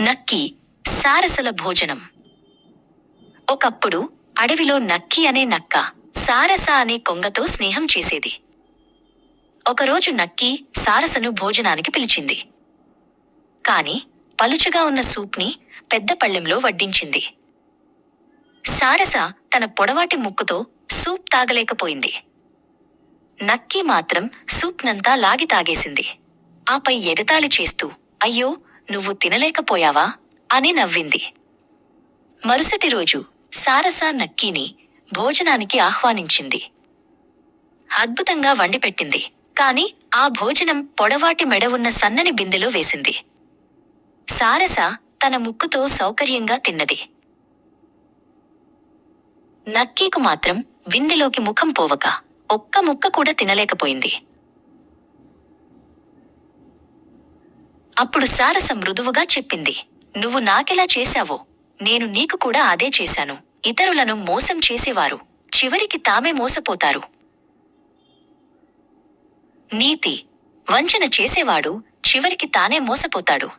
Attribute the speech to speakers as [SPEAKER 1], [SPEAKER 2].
[SPEAKER 1] నక్కి సారసల భోజనం. ఒకప్పుడు అడవిలో నక్కి అనే నక్క సారస అనే కొంగతో స్నేహం చేసేది. ఒకరోజు నక్కి సారసను భోజనానికి పిలిచింది. కాని పలుచగా ఉన్న సూప్ని పెద్ద పళ్ళెంలో వడ్డించింది. సారస తన పొడవాటి ముక్కుతో సూప్ తాగలేకపోయింది. నక్కి మాత్రం సూప్నంతా లాగి తాగేసింది. ఆపై ఎగతాళి చేస్తూ అయ్యో నువ్వు తినలేకపోయావా? అని నవ్వింది. మరుసటి రోజు సారస నక్కీని భోజనానికి ఆహ్వానించింది. అద్భుతంగా వండిపెట్టింది. కాని ఆ భోజనం పొడవాటి మెడ ఉన్న సన్నని బిందెలో వేసింది. సారస తన ముక్కుతో సౌకర్యంగా తిన్నది. నక్కీకు మాత్రం బిందెలోకి ముఖం పోవక ఒక్క ముక్క కూడా తినలేకపోయింది. అప్పుడు సారస మృదువుగా చెప్పింది. నువ్వు నాకెలా చేశావో? నేను నీకు కూడా అదే చేశాను. ఇతరులను మోసం చేసేవారు. చివరికి తామే మోసపోతారు. నీతి. వంచన చేసేవాడు చివరికి తానే మోసపోతాడు.